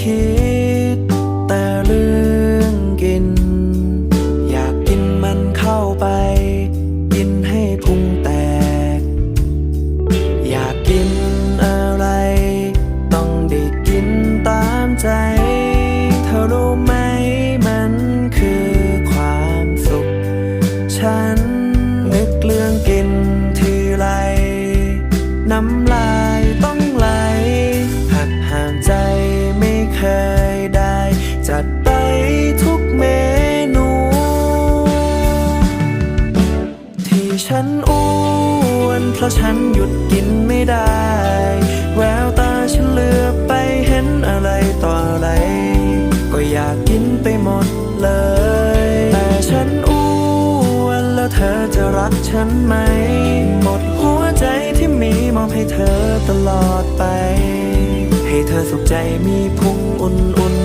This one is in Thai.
คิด แต่เรื่องกิน อยากกินมันเข้าไป กินให้พุงแตก อยากกินอะไร ต้องได้กินตามใจ เธอรู้ไหมมันคือความสุข ฉันนึกเรื่องกินทีไรน้ำ ฉันอ้วน เพราะฉันหยุดกินไม่ได้ แววตาฉันเลือบไปเห็นอะไรต่ออะไร ก็อยากกินไปหมดเลย แต่ฉันอ้วนแล้วเธอจะรักฉันไหม หมดหัวใจที่มีมอบให้เธอตลอดไป ให้เธอสุขใจมีพุงอุ่นอุ่น